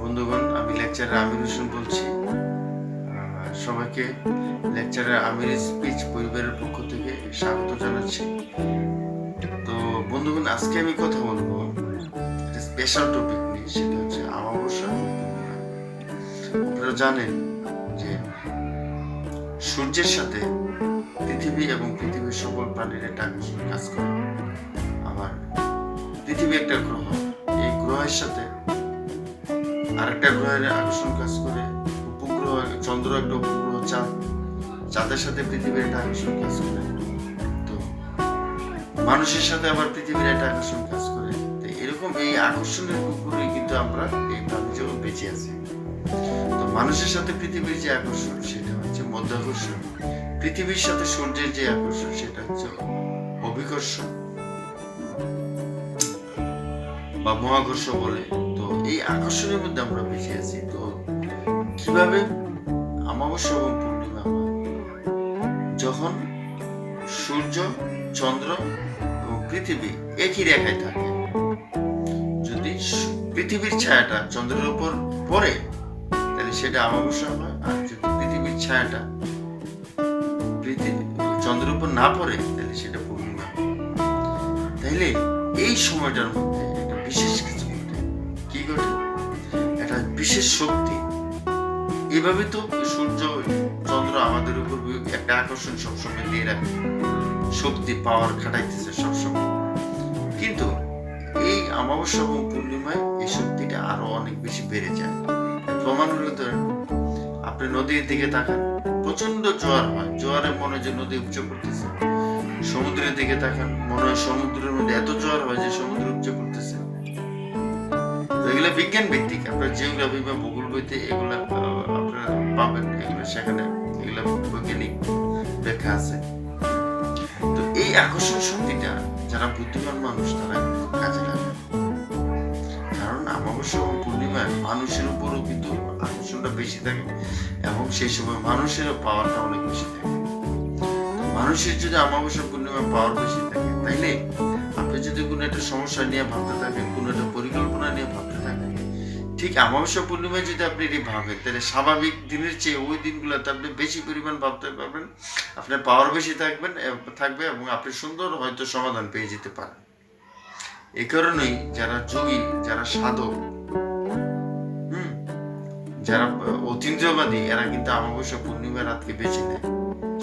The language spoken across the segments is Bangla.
বন্ধুগণ, আমি লেকচারার আমির হোসেন বলছি। সবাইকে লেকচারার আমির স্পিচ পরিবারের পক্ষ থেকে স্বাগত জানাচ্ছি। তো বন্ধুগণ, আজকে আমি কথা বলব স্পেশাল টপিক নিয়ে, সেটা হচ্ছে আমাবস্যা আপনারা জানেন যে সূর্যের সাথে পৃথিবী এবং পৃথিবীর সকল প্রাণীর একটা কাজ করে। আবার পৃথিবী একটা গ্রহ, এই গ্রহের সাথে আরেকটা গ্রহের আকর্ষণ কাজ করে, উপগ্রহ, চন্দ্র একটা উপগ্রহ চাঁদ। চাঁদের সাথে পৃথিবীর একটা আকর্ষণ কাজ করে। তো মানুষের সাথে আবার পৃথিবীর একটা আকর্ষণ কাজ করে। তো এরকম এই আকর্ষণের উপরেই কিন্তু আমরা এই প্রাণী জগৎ বেঁচে আছি। তো মানুষের সাথে পৃথিবীর যে আকর্ষণ, সেটা হচ্ছে মধ্যাকর্ষণ। পৃথিবীর সাথে সূর্যের যে আকর্ষণ, সেটা হচ্ছে অভিকর্ষণ। বা মহাকর্ষ বলে, তো এই আকর্ষণের মধ্যে আমরা বেঁচে আছি। তো কীভাবে অমাবস্যা এবং পূর্ণিমা যখন সূর্য, চন্দ্র এবং পৃথিবী একই রেখায় থাকে, যদি পৃথিবীর ছায়াটা চন্দ্রের উপর পড়ে, তাহলে সেটা অমাবস্যা হয়, আর যদি পৃথিবীর ছায়াটা চন্দ্রের উপর না পড়ে, তাহলে সেটা পূর্ণিমা তাইলে এই সময়টার মধ্যে বিশেষ শক্তি। এভাবে তো সূর্য, চন্দ্র আমাদের উপর একটা আকর্ষণ সবসময় দিয়ে রাখে। শক্তি পাওয়ার খাটাইতেছে সবসময়। কিন্তু এই অমাবস্যা এবং পূর্ণিমায় এই শক্তিটা আরও অনেক বেশি বেড়ে যায়। প্রমাণ হলো তো আপনি নদীর দিকে তাকান প্রচণ্ড জোয়ার হয়। জোয়ারে মনে যে নদী উপচে পড়তেছে। সমুদ্রের দিকে তাকান, মনে হয় সমুদ্রের মধ্যে এত জোয়ার হয় যে সমুদ্র উপচে পড়তেছে। এগুলো বিজ্ঞান ভিত্তিক। আপনার জিওগ্রাফি বা ভূগোল বইতে এগুলা আপনারা পাবেন। এগুলো সেখানে এগুলো বৈজ্ঞানিক ব্যাখ্যা আছে। তো এই আকর্ষণ শক্তিটা যারা বুদ্ধিমান মানুষ, তারা কাজে লাগে। কারণ অমাবস্যা এবং পূর্ণিমায় মানুষের উপরও কিন্তু আকর্ষণটা বেশি থাকে এবং সেই সময় মানুষের পাওয়ারটা অনেক বেশি থাকে। মানুষের যদি অমাবস্যা, পূর্ণিমা পাওয়ার বেশি থাকে, তাইলে যদি কোনো একটা সমস্যা নিয়ে ভাবতে থাকেন কোনো একটা পরিকল্পনা নিয়ে ভাবতে থাকেন ঠিক অমাবস্যা পূর্ণিমায় যদি আপনি এটি ভাবেন, তাহলে স্বাভাবিক দিনের চেয়ে ওই দিনগুলোতে আপনি বেশি পরিমাণ ভাবতে পারবেন আপনার পাওয়ার বেশি থাকবেন থাকবে এবং আপনি সুন্দর হয়তো সমাধান পেয়ে যেতে পারেন। এ কারণেই যারা যোগী, যারা সাধক যারা অতীন্দ্রবাদী এরা কিন্তু অমাবস্যা পূর্ণিমা রাতকে বেছে নেয়।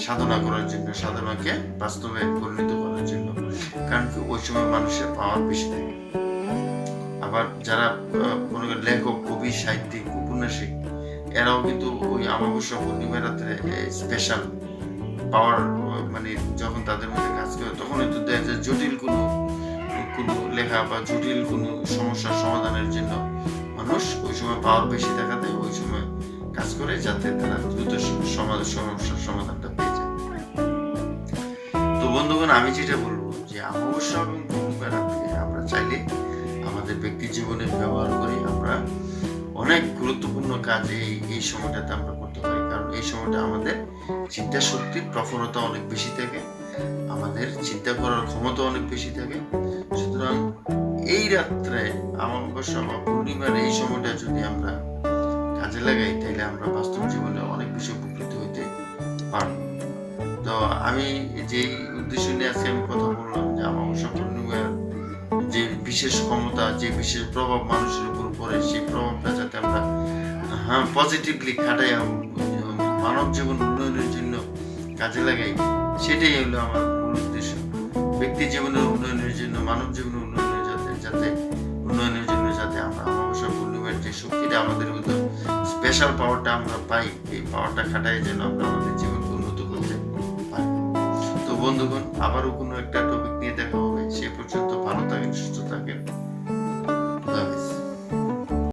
সাধনা করার জন্য, সাধনাকে বাস্তবে পরিণত করার জন্য। কারণ কি, ওই সময় মানুষের পাওয়ার বেশি থাকে। আবার যারা মনে করেন, লেখক, কবি, সাহিত্যিক, উপন্যাসিক, এরাও কিন্তু ওই অমাবস্যা পূর্ণিমা রাত্রে স্পেশাল পাওয়ার মানে যখন তাদের মধ্যে কাজ করে, তখন হয়তো দেখা যায় জটিল কোনো কোনো লেখা বা জটিল কোনো সমস্যার সমাধানের জন্য মানুষ ওই সময় পাওয়ার বেশি দেখাতে যাতে তারা দ্রুত সমস্যার সমাধানটা পেয়ে যায়। তো বন্ধুগণ, আমি যেটা বলব যে অমাবস্যা এবং পূর্ণিমা রাত্রে আমরা চাইলে আমাদের ব্যক্তি জীবনে ব্যবহার করি আমরা অনেক গুরুত্বপূর্ণ কাজ এই সময়টাতে আমরা করতে পারি। কারণ এই সময়টা আমাদের চিন্তা শক্তির প্রখরতা অনেক বেশি থাকে, আমাদের চিন্তা করার ক্ষমতা অনেক বেশি থাকে। সুতরাং এই রাত্রে অমাবস্যা বা পূর্ণিমার এই সময়টা যদি আমরা কাজে লাগাই তাহলে আমরা বাস্তব জীবনে অনেক বেশি উপকৃত হইতে পারব। তো আমি যে উদ্দেশ্য নিয়ে আজকে আমি কথা বললাম, যে অমাবস্যা পূর্ণিমার যে বিশেষ ক্ষমতা, যে বিশেষ প্রভাব মানুষের উপর পড়ে, সেই প্রভাবটা যাতে আমরা হ্যাঁ পজিটিভলি খাটাই মানব জীবন উন্নয়নের জন্য কাজে লাগাই, সেটাই হলো আমার মূল উদ্দেশ্য। ব্যক্তি জীবনের উন্নয়নের জন্য, মানব জীবনের উন্নয়নের যাতে যাতে উন্নয়নের জন্য যাতে আমরা যে শক্তিটা আমাদের ভিতর স্পেশাল পাওয়ারটা আমরা পাই, এই পাওয়ারটা খাটাই যেন আমরা আমাদের জীবনকে উন্নত করতে পারি। তো বন্ধুগণ, আবারও কোনো একটা টপিক নিয়ে দেখা হবে। সে পর্যন্ত ভালো থাকেন, সুস্থ থাকেন।